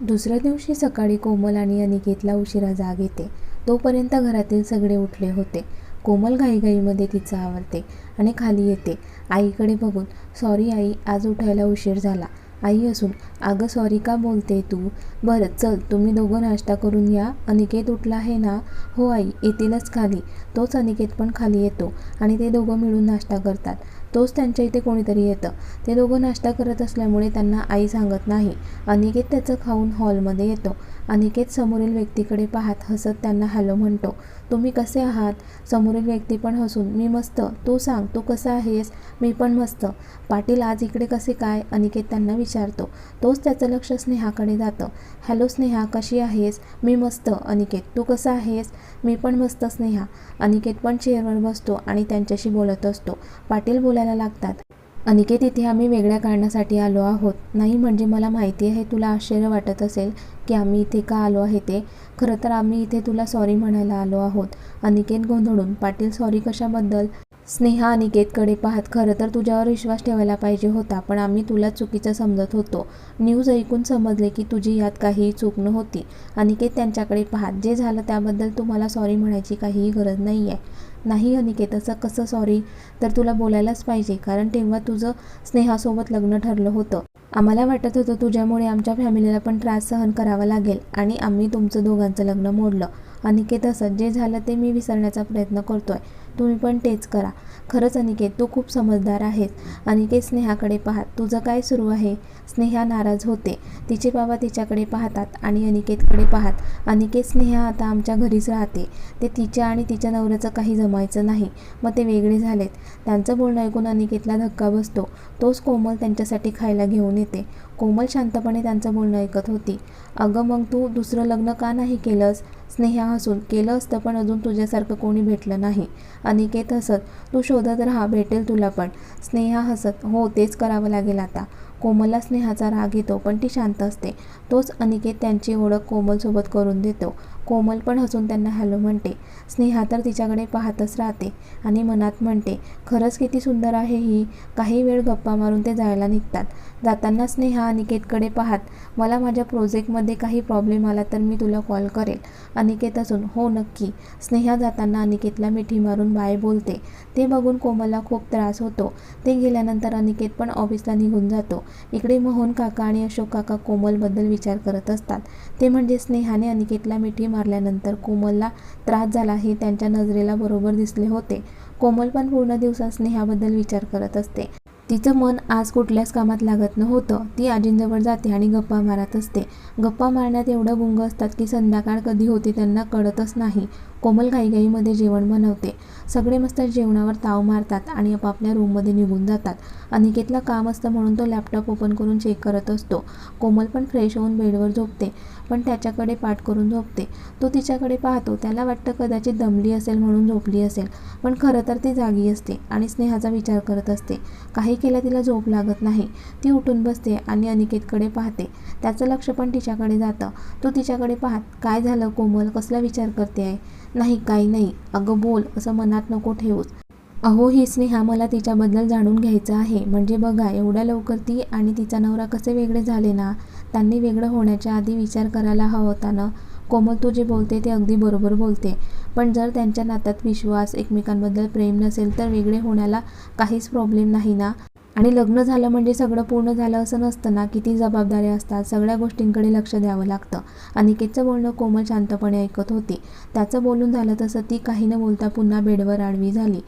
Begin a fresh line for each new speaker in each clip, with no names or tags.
दुसऱ्या दिवशी सकाळी कोमल आणि अनिकेतला उशिरा जाग येते. तोपर्यंत घरातील सगळे उठले होते. कोमल घाईघाईमध्ये तिचं आवरते आणि खाली येते. आईकडे बघून सॉरी आई आज उठायला उशीर झाला. आई असून अगं सॉरी का बोलते तू? बरं चल तुम्ही दोघं नाश्ता करून या. अनिकेत उठला आहे ना? हो आई येतीलच खाली. तोच अनिकेत पण खाली येतो आणि ते दोघं मिळून नाश्ता करतात. तोच त्यांच्या इथे कोणीतरी येतं. ते दोघं नाश्ता करत असल्यामुळे त्यांना आई सांगत नाही. अनिकेत त्याचं खाऊन हॉलमध्ये येतो. अनिकेत समोरील व्यक्तीकडे पाहत हसत त्यांना हॅलो म्हणतो. तुम्ही कसे आहात? समोरील व्यक्ती पण हसून मी मस्त. तू सांग तू कसा आहेस? मी पण मस्त. पाटील आज इकडे कसे काय? अनिकेत त्यांना विचारतो. तोच त्याचं लक्ष स्नेहाकडे जातं. हॅलो स्नेहा कशी आहेस? मी मस्त. अनिकेत तू कसा आहेस? मी पण मस्त स्नेहा. अनिकेत पण चेअरवर बसतो आणि त्यांच्याशी बोलत असतो. पाटील बोलायला लागतात. अनिकेत इथे आम्ही वेगळ्या कारणासाठी आलो आहोत. नाही म्हणजे मला माहिती आहे तुला आश्चर्य वाटत असेल की आम्ही इथे का आलो आहे ते. खरं तर आम्ही इथे तुला सॉरी म्हणायला आलो आहोत. अनिकेत गोंधळून पाटील सॉरी कशाबद्दल? स्नेहा अनिकेतकडे पाहत खरं तर तुझ्यावर विश्वास ठेवायला पाहिजे होता पण आम्ही तुला चुकीचं समजत होतो. न्यूज ऐकून समजले की तुझी यात काहीही चूक नव्हती. अनिकेत त्यांच्याकडे पाहत जे झालं त्याबद्दल तुम्हाला सॉरी म्हणायची काहीही गरज नाही आहे नाही अनिकेत असं कसं सॉरी तर तुला बोलायलाच पाहिजे कारण तेव्हा तुझं स्नेहासोबत लग्न ठरलं होतं. आम्हाला वाटत होतं तुझ्यामुळे आमच्या फॅमिलीला पण त्रास सहन करावा लागेल आणि आम्ही तुमचं दोघांचं लग्न मोडलं. अनिकेत असं जे झालं ते मी विसरण्याचा प्रयत्न करतोय. तुम्ही पण तेच करा. खरंच अनिकेत तू खूप समजदार आहेस. अनिकेत स्नेहाकडे पाहत तुझं काय सुरू आहे? स्नेहा नाराज होते. तिचे बाबा तिच्याकडे पाहतात आणि अनिकेतकडे पाहत अनिकेत स्नेहा आता आमच्या घरीच राहते. ते तिच्या आणि तिच्या नवऱ्याचं काही जमायचं नाही. मग ते वेगळे झालेत. त्यांचं बोलणं ऐकून अनिकेतला धक्का बसतो. तोच कोमल त्यांच्यासाठी खायला घेऊन येते. कोमल शांतपणे त्यांचं बोलणं ऐकत होती. अगं मग तू दुसरं लग्न का नाही केलंस? स्नेहा हसून केलं असतं पण अजून तुझ्यासारखं कोणी भेटलं नाही. अनिकेत हसत तू शोधत राहा भेटेल तुला पण. स्नेहा हसत हो तेच करावं लागेल आता. कोमलला स्नेहाचा राग येतो पण ती शांत असते. तोच अनिकेत त्यांची ओळख कोमलसोबत करून देतो. कोमल पण हसून त्यांना हॅलो म्हणते. स्नेहा तर तिच्याकडे पाहतच राहते आणि मनात म्हणते खरंच किती सुंदर आहे ही. काही वेळ गप्पा मारून ते जायला निघतात. जाताना स्नेहा अनिकेतकडे पाहत मला माझ्या प्रोजेक्टमध्ये काही प्रॉब्लेम आला तर मी तुला कॉल करेल. अनिकेत असून हो नक्की. स्नेहा जाताना अनिकेतला मिठी मारून बाय बोलते. ते बघून कोमलला खूप त्रास होतो. ते गेल्यानंतर अनिकेत पण ऑफिसला निघून जातो. इकडे मोहन काका आणि अशोक काका कोमलबद्दल विचार करत असतात. ते म्हणजे स्नेहाने अनिकेतला मिठी मारल्यानंतर कोमलला त्रास झाला हे त्यांच्या नजरेला बरोबर दिसले होते. कोमल पण पूर्ण दिवसात स्नेहाबद्दल विचार करत असते. तिचं मन आज कुठल्याच कामात लागत नव्हतं. ती आजींजवळ जाते आणि गप्पा मारत असते. गप्पा मारण्यात एवढं गुंग असतात की संध्याकाळ कधी होते त्यांना कळतच नाही. कोमल घाईघाईमध्ये जेवण बनवते. सगळे मस्त जेवणावर ताव मारतात आणि आपापल्या रूममध्ये निघून जातात. अनिकेतला काम असतं म्हणून तो लॅपटॉप ओपन करून चेक करत असतो. कोमल पण फ्रेश होऊन बेडवर झोपते पण त्याच्याकडे पाठ करून झोपते. तो तिच्याकडे पाहतो त्याला वाटतं कदाचित दमली असेल म्हणून झोपली असेल पण खरं तर ती जागी असते आणि स्नेहाचा विचार करत असते. काही केल्या तिला झोप लागत नाही. ती उठून बसते आणि अनिकेतकडे पाहते. त्याचं लक्ष पण तिच्याकडे जातं. तो तिच्याकडे पाहत काय झालं कोमल? कसला विचार करते आहे नाही काही नाही. अगं बोल असं मनात नको ठेवूस. अहो ही स्नेहा मला तिच्याबद्दल जाणून घ्यायचं आहे. म्हणजे बघा एवढ्या लवकर ती आणि तिचा नवरा कसे वेगळे झाले ना? त्यांनी वेगळं होण्याच्या आधी विचार करायला हवा होता ना? कोमल तू जे बोलते ते अगदी बरोबर बोलते. पण जर त्यांच्या नात्यात विश्वास एकमेकांबद्दल प्रेम नसेल तर वेगळे होण्याला काहीच प्रॉब्लेम नाही ना? आणि लग्न झालं म्हणजे सगळं पूर्ण झालं असं नसतं ना किती जबाबदाऱ्या असतात सगळ्या गोष्टींकडे लक्ष द्यावं लागतं. अनिकेतचं बोलणं कोमल शांतपणे ऐकत होती. त्याचं बोलून झालं तसं ती काही न बोलता पुन्हा बेडवर आडवी झाली.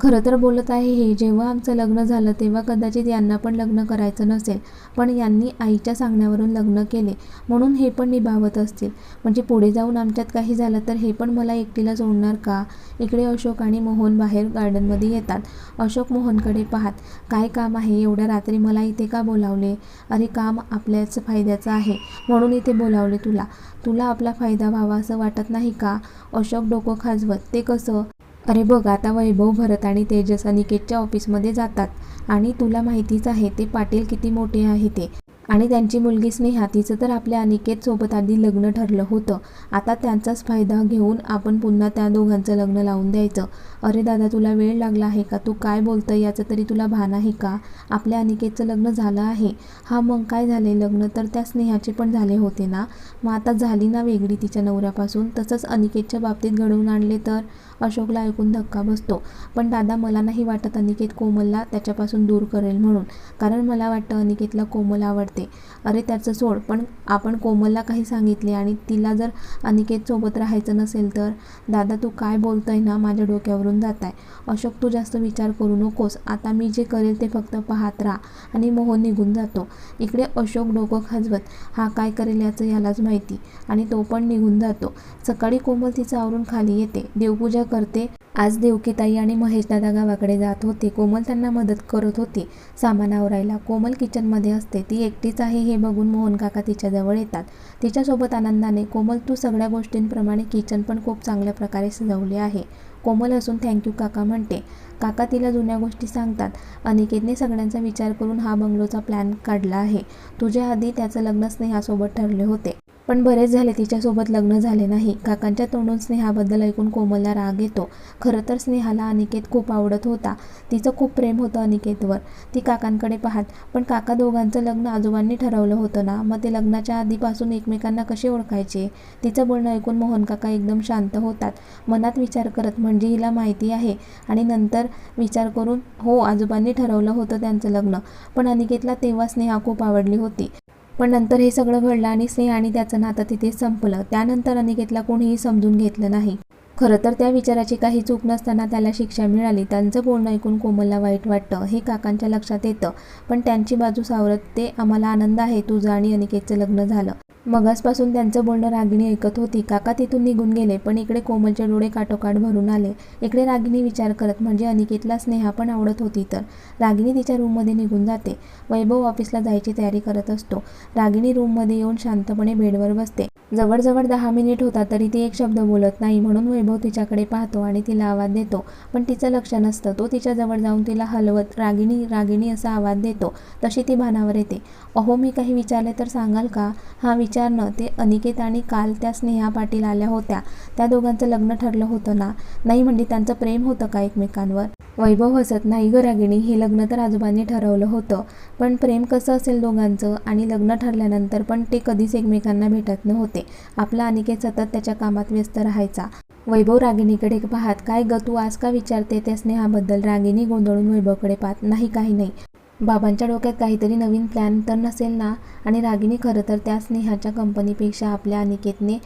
खरं तर बोलत आहे हे जेव्हा आमचं लग्न झालं तेव्हा कदाचित यांना पण लग्न करायचं नसेल. पण यांनी आईच्या सांगण्यावरून लग्न केले म्हणून हे पण निभावत असतील. म्हणजे पुढे जाऊन आमच्यात काही झालं तर हे पण मला एकटीला सोडणार का? इकडे अशोक आणि मोहन बाहेर गार्डनमध्ये येतात. अशोक मोहनकडे पाहत काय काम आहे? एवढ्या रात्री मला इथे का बोलावले? अरे काम आपल्याच फायद्याचं आहे. म्हणून इथे बोलावले तुला. तुला आपला फायदा व्हावा असं वाटत नाही का? अशोक डोकं खाजवत ते कसं? अरे बघ आता वैभव भरत आणि तेजस अनिकेतच्या ऑफिसमध्ये जातात आणि तुला माहितीच आहे ते पाटील किती मोठे आहे ते. आणि त्यांची मुलगी स्नेहा तिचं तर आपल्या अनिकेत सोबत आधी लग्न ठरलं होतं. आता त्यांचाच फायदा घेऊन आपण पुन्हा त्या दोघांचं लग्न लावून द्यायचं. अरे दादा तुला वेळ लागला आहे का? तू काय बोलतं याचं तरी तुला भान आहे का? आपल्या अनिकेतचं लग्न झालं आहे. हा मग काय झाले लग्न तर त्या स्नेहाचे पण झाले होते ना? मग आता झाली ना वेगळी तिच्या नवऱ्यापासून? तसंच अनिकेतच्या बाबतीत घडवून आणले तर? अशोकला ऐकून धक्का बसतो. पण दादा मला नाही वाटत अनिकेत कोमलला त्याच्यापासून दूर करेल म्हणून. कारण मला वाटतं अनिकेतला कोमल आवडते. अरे त्याचं सोड पण आपण कोमलला काही सांगितले आणि तिला जर अनिकेतसोबत राहायचं नसेल तर? दादा तू काय बोलतोय ना माझ्या डोक्यावरून जात आहे अशोक तू जास्त विचार करू नकोस. आता मी जे करेल ते फक्त पाहत राहा आणि मोहन निघून जातो. इकडे अशोक डोकं खाजवत हा काय करेल याचं यालाच माहिती. आणि तो पण निघून जातो. सकाळी कोमल तिचं आवरून खाली येते. देवपूजा करते. आज देवकीताई आणि महेशदादा गावाकडे जात होते. कोमल त्यांना मदत करत होती. सामान आवरायला कोमल किचनमध्ये असते. ती एकटीच आहे हे बघून मोहन काका तिच्याजवळ येतात. तिच्यासोबत आनंदाने कोमल तू सगळ्या गोष्टींप्रमाणे किचन पण खूप चांगल्या प्रकारे सजवले आहे. कोमल असून थँक्यू काका म्हणते. काका तिला जुन्या गोष्टी सांगतात. अनिकेतने सगळ्यांचा विचार करून हा बंगलोचा प्लॅन काढला आहे. तुझ्या आधी त्याचं लग्न स्नेहासोबत ठरले होते. पण बरेच झाले तिच्यासोबत लग्न झाले नाही. काकांच्या तोंडून स्नेहाबद्दल ऐकून कोमलला राग येतो. खरं तर स्नेहाला अनिकेत खूप आवडत होता. तिचं खूप प्रेम होतं अनिकेतवर. ती काकांकडे पाहत पण काका दोघांचं लग्न आजोबांनी ठरवलं होतं ना? मग ते लग्नाच्या आधीपासून एकमेकांना कसे ओळखायचे? तिचं बोलणं ऐकून मोहन काका एकदम शांत होतात. मनात विचार करत म्हणजे हिला माहिती आहे? आणि नंतर विचार करून हो आजोबांनी ठरवलं होतं त्यांचं लग्न. पण अनिकेतला तेव्हा स्नेहा खूप आवडली होती. पण नंतर हे सगळं घडलं आणि स्नेह आणि त्याचं नातं तिथे संपलं. त्यानंतर अनिकेतला कोणीही समजून घेतलं नाही. खरं तर त्या विचाराची काही चूक नसताना त्याला शिक्षा मिळाली. त्यांचं बोलणं ऐकून कोमलला वाईट वाटतं. हे काकांच्या लक्षात येतं. पण त्यांची बाजू सावरत ते आम्हाला आनंद आहे. तुझं आणि अनिकेतचं लग्न झालं. मगासपासून त्यांचं बोलणं रागिणी ऐकत होती. काका तिथून निघून गेले पण इकडे कोमलचे डोळे काटोकाट भरून आले. इकडे रागिणी विचार करत म्हणजे अनिकेतला स्नेहा पण आवडत होती तर? रागिणी तिच्या रूममध्ये निघून जाते. वैभव ऑफिसला जायची तयारी करत असतो. रागिणी रूममध्ये येऊन शांतपणे बेडवर बसते. जवळजवळ दहा मिनिट होता तरी ती एक शब्द बोलत नाही म्हणून वैभव तिच्याकडे पाहतो आणि तिला आवाज देतो. पण तिचं लक्ष नसतं. तो तिच्याजवळ जाऊन तिला हलवत रागिणी रागिणी असा आवाज देतो. तशी ती भानावर येते. अहो मी काही विचारले तर सांगाल का? हा विचार विचारणं ते अनिकेत आणि काल त्या स्नेहा पाटील आल्या होत्या. त्या दोघांचं लग्न ठरलं होतं ना? नाही म्हणजे त्यांचं प्रेम होतं का एकमेकांवर? वैभव हसत नाही गरागिणी रागिणी हे लग्न तर आजोबांनी ठरवलं होतं. पण प्रेम कसं असेल दोघांचं? आणि लग्न ठरल्यानंतर पण ते कधीच एकमेकांना भेटत नव्हते. आपला अनिकेत सतत त्याच्या कामात व्यस्त राहायचा. वैभव रागिणीकडे पाहत काय ग तू आज का विचारते त्या स्नेहाबद्दल? रागिणी गोंधळून वैभवकडे पाहत नाही काही नाही. बाबांच्या डोक्यात काहीतरी नवीन प्लॅन तर नसेल ना? आणि रागिनी खरं तर त्या स्नेहाच्या कंपनीपेक्षा आपल्या अनिकेतने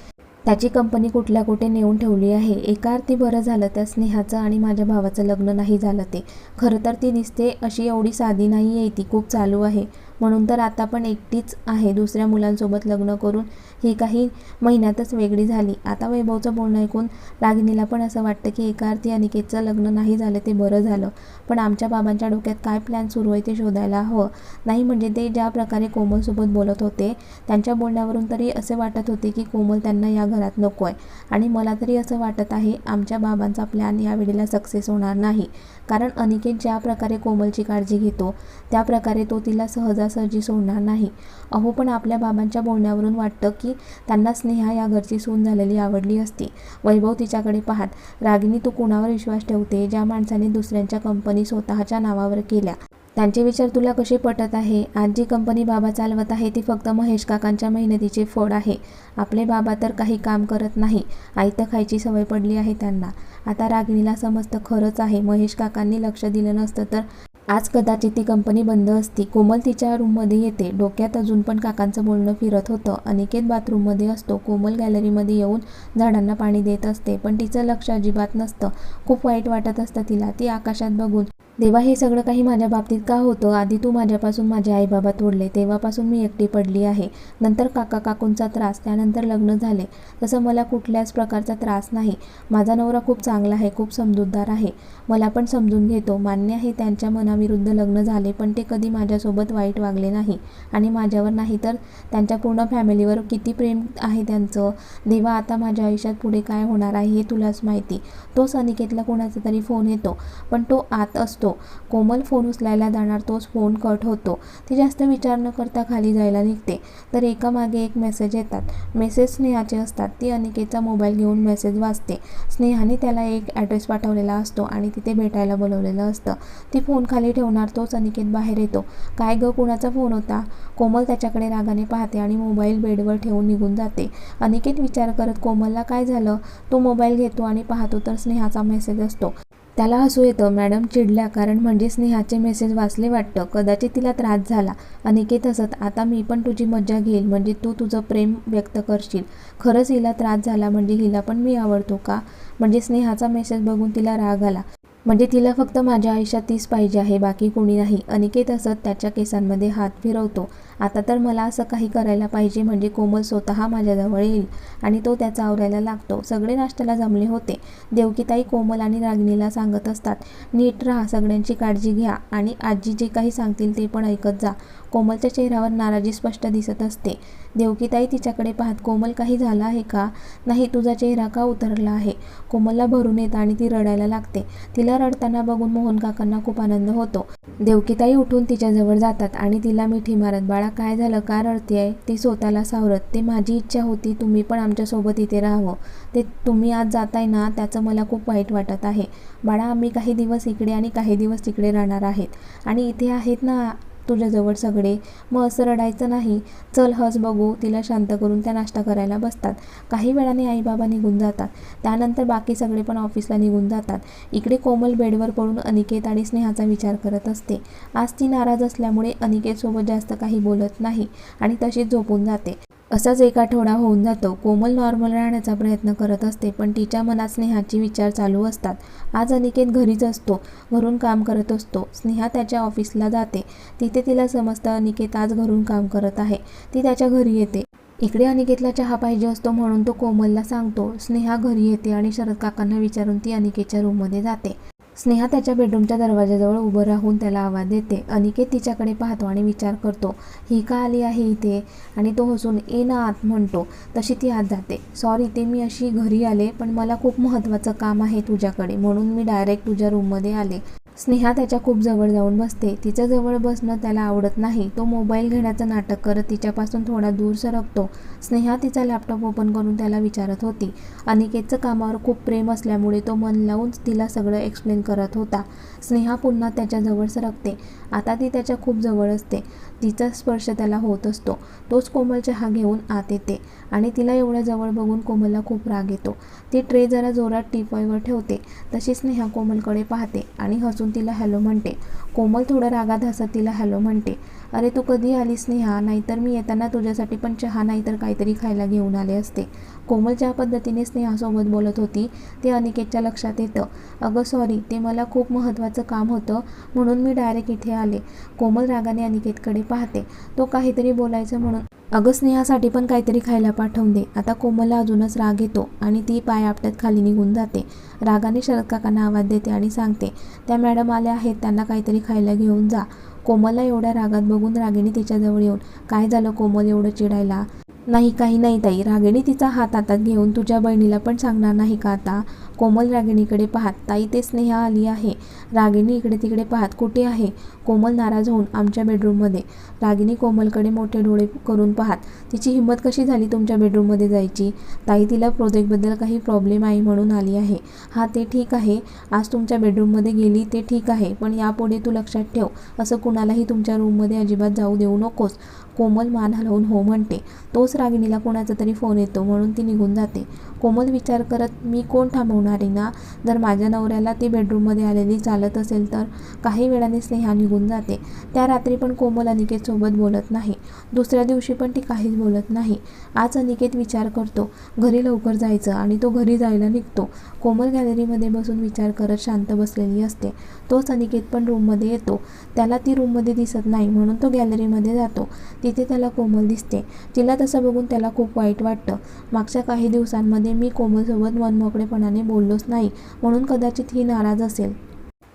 त्याची कंपनी कुठल्या कुठे नेऊन ठेवली आहे? एका अर्थी बरं झालं त्या स्नेहाचं आणि माझ्या भावाचं लग्न नाही झालं ते. खरं तर ती दिसते अशी एवढी साधी नाही आहे ती. खूप चालू आहे. म्हणून तर आता पण एकटीच आहे. दुसऱ्या मुलांसोबत लग्न करून ही काही महिन्यातच वेगळी झाली. आता वैभवचं बोलणं ऐकून रागिणीला पण असं वाटतं की एका अर्थी अनिकेतचं लग्न नाही झालं ते बरं झालं. पण आमच्या बाबांच्या डोक्यात काय प्लॅन सुरू आहे ते शोधायला हवं. नाही म्हणजे ते ज्या प्रकारे कोमलसोबत बोलत होते त्यांच्या बोलण्यावरून तरी असे वाटत होते की कोमल त्यांना या घरात नको आहे आणि मला तरी असं वाटत आहे आमच्या बाबांचा प्लॅन या वेळेला सक्सेस होणार नाही. कारण अनिकेत ज्या प्रकारे कोमलची काळजी घेतो त्या प्रकारे तो तिला सहजासहजी सोडणार नाही. अहो पण आपल्या बाबांच्या बोलण्यावरून वाटतं की त्यांना स्नेहा या घरची सून झालेली आवडली असती. वैभव तिच्याकडे पाहत रागिनी तू कुणावर विश्वास ठेवते ज्या माणसाने दुसऱ्यांच्या कंपनी स्वतःच्या नावावर केल्या? त्यांचे विचार तुला कसे पटत आहे? आज जी कंपनी बाबा चालवत आहे ती फक्त महेश काकांच्या मेहनतीचे फळ आहे. आपले बाबा तर काही काम करत नाही. आयतं खायची सवय पडली आहे त्यांना. आता रागिणीला समजतं खरंच आहे महेश काकांनी लक्ष दिलं नसतं तर आज कदाचित ती कंपनी बंद असती. कोमल तिच्या रूममध्ये येते. डोक्यात अजून पण काकांचं बोलणं फिरत होतं. अनिकेत बाथरूममध्ये असतो. कोमल गॅलरीमध्ये येऊन झाडांना पाणी देत असते. पण तिचं लक्ष अजिबात नसतं. खूप वाईट वाटत असतं तिला. ती आकाशात बघून देवा हे सगळं काही माझ्या बाबतीत का होतं? आधी तू माझ्यापासून माझे आईबाबा तोडले. तेव्हापासून मी एकटी पडली आहे. नंतर काका काकूंचा त्रास त्यानंतर लग्न झाले. तसं मला कुठल्याच प्रकारचा त्रास नाही. माझा नवरा खूप चांगला आहे खूप समजूतदार आहे. मला पण समजून घेतो. मान्य आहे त्यांच्या मनाविरुद्ध लग्न झाले पण ते कधी माझ्यासोबत वाईट वागले नाही. आणि माझ्यावर नाही तर त्यांच्या पूर्ण फॅमिलीवर किती प्रेम आहे त्यांचं? देवा आता माझ्या आयुष्यात पुढे काय होणार आहे हे तुलाच माहिती. तोच अनिकेतला कोणाचा तरी फोन येतो पण तो आत असतो. कोमल फोन उचलायला जाणार तोच फोन कट होतो. ती जास्त विचार न करता खाली जायला निघते. तर एका मागे एक मेसेज येतात. मेसेज स्नेहाचे असतात. ती अनिकेचा मोबाईल घेऊन मेसेज वाचते. स्नेहाने त्याला एक ॲड्रेस पाठवलेला असतो आणि तिथे भेटायला बोलवलेलं असतं. ती फोन खाली ठेवणार तोच अनिकेत बाहेर येतो. काय ग कुणाचा फोन होता? कोमल त्याच्याकडे रागाने पाहते आणि मोबाईल बेडवर ठेवून निघून जाते. अनिकेत विचार करत कोमलला काय झालं? तो मोबाईल घेतो आणि पाहतो तर स्नेहाचा मेसेज असतो. त्याला हसू येतं. मॅडम चिडल्या कारण म्हणजे स्नेहाचे मेसेज वाचले वाटतं. कदाचित तिला त्रास झाला. अनिकेत हसत आता मी पण तुझी मज्जा घेईल. म्हणजे तू तुझं प्रेम व्यक्त करशील. खरंच हिला त्रास झाला म्हणजे हिला पण मी आवडतो का? म्हणजे स्नेहाचा मेसेज बघून तिला राग आला. म्हणजे तिला फक्त माझ्या आयुष्यात तीच पाहिजे आहे बाकी कोणी नाही. अनिकेत असत त्याच्या केसांमध्ये हात फिरवतो. आता तर मला असं काही करायला पाहिजे म्हणजे कोमल स्वतः माझ्याजवळ येईल आणि तो त्याचा आवरायला लागतो. सगळे नाश्त्याला जमले होते. देवकीताई कोमल आणि रागिणीला सांगत असतात नीट राहा सगळ्यांची काळजी घ्या आणि आजी जे काही सांगतील ते पण ऐकत जा कोमलच्या चेहऱ्यावर नाराजी स्पष्ट दिसत असते. देवकीताई तिच्याकडे पाहत कोमल काही झाला आहे का नाही तुझा चेहरा का उतरला आहे कोमलला भरून येतं आणि ती रडायला लागते. तिला रडताना बघून मोहन काकांना खूप आनंद होतो. देवकीताई उठून तिच्याजवळ जातात आणि तिला मिठी मारत बाळा काय झालं? का आहे ती स्वतःला सावरत. ते माझी इच्छा होती तुम्ही पण आमच्यासोबत इथे राहावं. ते तुम्ही आज जाताय ना त्याचं मला खूप वाईट वाटत आहे. बाळा आम्ही काही दिवस इकडे आणि काही दिवस तिकडे राहणार आहेत. आणि इथे आहेत ना तुझ्याजवळ सगळे. मग असं रडायचं नाही. चल हस बघू. तिला शांत करून त्या नाश्ता करायला बसतात. काही वेळाने आईबाबा निघून जातात. त्यानंतर बाकी सगळे पण ऑफिसला निघून जातात. इकडे कोमल बेडवर पडून अनिकेत आणि स्नेहाचा विचार करत असते. आज ती नाराज असल्यामुळे अनिकेतसोबत जास्त काही बोलत नाही आणि तशीच झोपून जाते. असाच एक आठवडा होऊन जातो. कोमल नॉर्मल राहण्याचा प्रयत्न करत असते पण तिच्या मनात स्नेहाचे विचार चालू असतात. आज अनिकेत घरीच असतो घरून काम करत असतो. स्नेहा त्याच्या ऑफिसला जाते. तिथे तिला समजतं अनिकेत आज घरून काम करत आहे. ती त्याच्या घरी येते. इकडे अनिकेतला चहा पाहिजे असतो म्हणून तो कोमलला सांगतो. स्नेहा घरी येते आणि शरद काकांना विचारून ती अनिकेतच्या रूममध्ये जाते. स्नेहा त्याच्या बेडरूमच्या दरवाजाजवळ उभं राहून त्याला आवाज देते. अनिकेत तिच्याकडे पाहतो आणि विचार करतो ही का आली आहे इथे? आणि तो हसून ए ना आत म्हणतो. तशी ती आत जाते. सॉरी ते मी अशी घरी आले पण मला खूप महत्त्वाचं काम आहे तुझ्याकडे म्हणून मी डायरेक्ट तुझ्या रूममध्ये आले. स्नेहा त्याच्या खूप जवळ जाऊन बसते. तिच्या जवळ बसणं त्याला आवडत नाही. तो मोबाईल घेण्याचं नाटक करत तिच्यापासून थोडा दूर सरकतो. स्नेहा तिचा लॅपटॉप ओपन करून त्याला विचारत होती. अनिकेतचं कामावर खूप प्रेम असल्यामुळे तो मन लावून तिला सगळं एक्सप्लेन करत होता. स्नेहा पुन्हा त्याच्याजवळ सरकते आता ती त्याच्या खूप जवळ असते. तिचा स्पर्श त्याला होत असतो. तोच कोमल चहा घेऊन आत येते आणि तिला एवढ्या जवळ बघून कोमलला खूप राग येतो. ती ट्रे जरा जोरात टिपॉयवर ठेवते. तशी स्नेहा कोमलकडे पाहते आणि हसून तिला हॅलो म्हणते. कोमल थोडं रागात हसत तिला हॅलो म्हणते. अरे तू कधी आलीस स्नेहा नाहीतर मी येताना तुझ्यासाठी पण चहा नाहीतर काहीतरी खायला घेऊन आले असते. कोमल ज्या पद्धतीने स्नेहासोबत बोलत होती ते अनिकेतच्या लक्षात येतं. अगं सॉरी ते मला खूप महत्त्वाचं काम होतं म्हणून मी डायरेक्ट इथे आले. कोमल रागाने अनिकेतकडे पाहते. तो काहीतरी बोलायचं म्हणून अगं स्नेहासाठी पण काहीतरी खायला पाठवून दे. आता कोमलला अजूनच राग येतो आणि ती पाय आपट्यात खाली निघून जाते. रागाने शरद काकांना आवाज देते आणि सांगते त्या मॅडम आल्या आहेत त्यांना काहीतरी खायला घेऊन जा. कोमलला एवढ्या रागात बघून रागिणी तिच्याजवळ येऊन काय झालं कोमल एवढं चिडायला? नाही काही नाही ताई. रागिणी तिचा हात हातात घेऊन तुझ्या बहिणीला पण सांगणार नाही का आता? कोमल रागिणीकडे पाहत ताई ते स्नेहा आली आहे. रागिणी इकडे तिकडे पाहत कुठे आहे? कोमल नाराज होऊन आमच्या बेडरूममध्ये. रागिणी कोमलकडे मोठे डोळे करून पाहत तिची हिंमत कशी झाली तुमच्या बेडरूममध्ये जायची? ताई तिला प्रोजेक्टबद्दल काही प्रॉब्लेम आहे म्हणून आली आहे. हां ते ठीक आहे. आज तुमच्या बेडरूममध्ये गेली ते ठीक आहे. पण यापुढे तू लक्षात ठेव. असं कुणालाही तुमच्या रूममध्ये अजिबात जाऊ देऊ नकोस. कोमल मान हलवून हो म्हणते. तोच रागिणीला कोणाचा तरी फोन येतो म्हणून ती निघून जाते. कोमल विचार करत मी कोण थांबवणारे ना? जर माझ्या नवऱ्याला ती बेडरूममध्ये आलेली चालत असेल तर? काही वेळाने स्नेहा निघून जाते. त्या रात्री पण कोमल अनिकेतसोबत बोलत नाही. दुसऱ्या दिवशी पण ती काहीच बोलत नाही. आज अनिकेत विचार करतो घरी लवकर जायचं आणि तो घरी जायला निघतो. कोमल गॅलरीमध्ये बसून विचार करत शांत बसलेली असते. तोच अनिकेत पण रूममध्ये येतो. त्याला ती रूममध्ये दिसत नाही म्हणून तो गॅलरीमध्ये जातो. तिथे त्याला कोमल दिसते. तिला तसं बघून त्याला खूप वाईट वाटतं. मागच्या काही दिवसांमध्ये मी कोमलसोबत मनमोकळेपणाने बोललोच नाही म्हणून कदाचित ही नाराज असेल.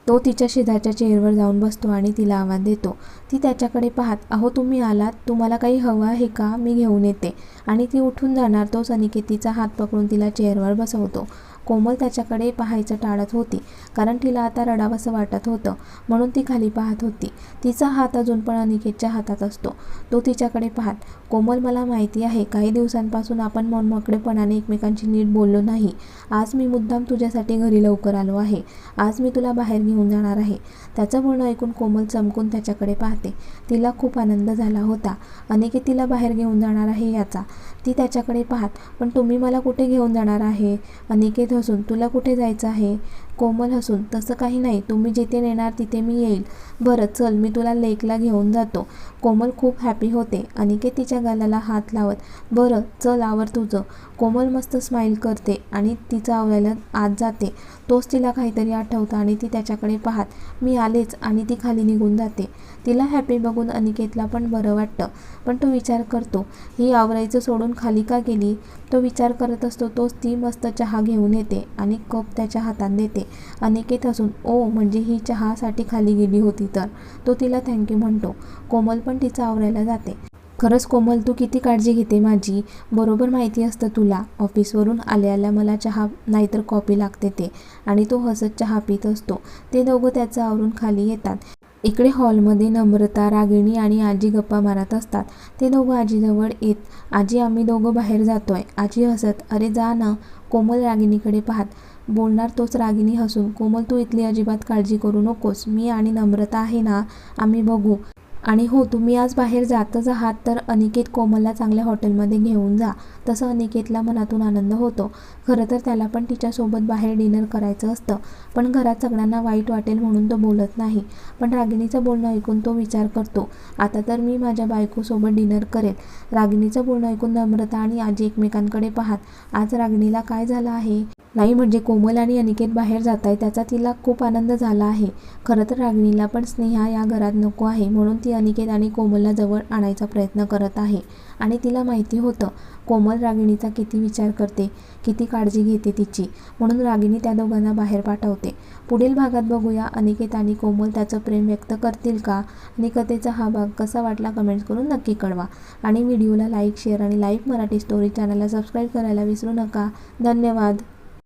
तो तिच्या शेजारच्या चेअरवर जाऊन बसतो आणि तिला आवाज देतो. ती त्याच्याकडे पाहत अहो तुम्ही आलात? तुम्हाला काही हवं आहे का? मी घेऊन येते. आणि ती उठून जाणार तोच अनिकेतीचा हात पकडून तिला चेअरवर बसवतो. कोमल त्याच्याकडे पाहायचं टाळत होती. कारण तिला आता रडावंसं वाटत होतं. म्हणून ती खाली पाहत होती. तिचा हात अजून पण अनिकेतच्या हातात असतो. तो तिच्याकडे पाहत कोमल मला माहिती आहे काही दिवसांपासून आपण मनमोकळेपणाने एकमेकांशी नीट बोललो नाही. आज मी मुद्दाम तुझ्यासाठी घरी लवकर आलो आहे. आज मी तुला बाहेर घेऊन जाणार आहे. त्याचं बोलणं ऐकून कोमल चमकून त्याच्याकडे पाहते. तिला खूप आनंद झाला होता. अनिकेत तिला बाहेर घेऊन जाणार आहे याचा. ती त्याच्याकडे पाहत पण तुम्ही मला कुठे घेऊन जाणार आहे? अनिकेत असून तुला कुठे जायचं आहे? कोमल हसून तसं काही नाही तुम्ही जिथे नेणार तिथे मी येईल. बरं चल मी तुला लेकला घेऊन जातो. कोमल खूप हॅपी होते. अनिकेत तिच्या गालाला हात लावत बरं चल आवर तुझं. कोमल मस्त स्माईल करते आणि तिचं आवरायला आत जाते. तोच तिला काहीतरी आठवतं आणि ती त्याच्याकडे पाहत मी आलेच आणि ती खाली निघून जाते. तिला हॅपी बघून अनिकेतला पण बरं वाटतं पण तो विचार करतो ही आवरायचं सोडून खाली का गेली? तो विचार करत असतो तोच ती मस्त चहा घेऊन येते आणि कप त्याच्या हातात देते. अनिकेत असून ओ म्हणजे ही चहासाठी खाली गेली होती तर? तो तिला थँक्यू म्हणतो. कोमल पण तिचा आवरायला जाते. खरंच कोमल तू किती काळजी घेते माझी? बरोबर माहिती असतं तुला. ऑफिसवरून आल्याला मला चहा नाहीतर कॉफी लागते ते. आणि तो हसत चहा पित असतो. ते दोघं त्याचं आवरून खाली येतात. इकडे हॉलमध्ये नम्रता रागिणी आणि आजी गप्पा मारत असतात. ते दोघं आजीजवळ येत आजी आम्ही दोघं बाहेर जातोय. आजी हसत अरे जा ना. कोमल रागिणीकडे पाहत बोलणार तोच रागिनी हसून कोमल तू इथली अजिबात काळजी करू नकोस. मी आणि नम्रता आहे ना आम्ही बघू. आणि हो तुम्ही आज बाहेर जातच आहात तर अनिकेत कोमलला चांगल्या हॉटेलमध्ये घेऊन जा. तसं अनिकेतला मनातून आनंद होतो. खरं तर त्याला पण तिच्यासोबत बाहेर डिनर करायचं असतं. पण घरात सगळ्यांना वाईट वाटेल म्हणून तो बोलत नाही. पण रागिणीचं बोलणं ऐकून तो विचार करतो. आता तर मी माझ्या बायकोसोबत डिनर करेल रागिणीचं बोलणं ऐकून नम्रता आणि आजी एकमेकांकडे पाहत आज रागिणीला काय झालं आहे? नाही म्हणजे कोमल आणि अनिकेत बाहेर जात आहे त्याचा तिला खूप आनंद झाला आहे. खरं तर रागिणीला पण स्नेहा या घरात नको आहे म्हणून ती अनिकेत आणि कोमलला जवळ आणायचा प्रयत्न करत आहे. आणि तिला माहिती होतं कोमल रागिणीचा किती विचार करते किती काळजी घेते तिची म्हणून रागिणी त्या दोघांना बाहेर पाठवते. पुढील भागात बघूया अनिकेत आणि कोमल त्याचं प्रेम व्यक्त करतील का? आणि कथेचा हा भाग कसा वाटला कमेंट्स करून नक्की कळवा. आणि व्हिडिओला लाईक शेअर आणि लाईव्ह मराठी स्टोरी चॅनलला सबस्क्राईब करायला विसरू नका. धन्यवाद.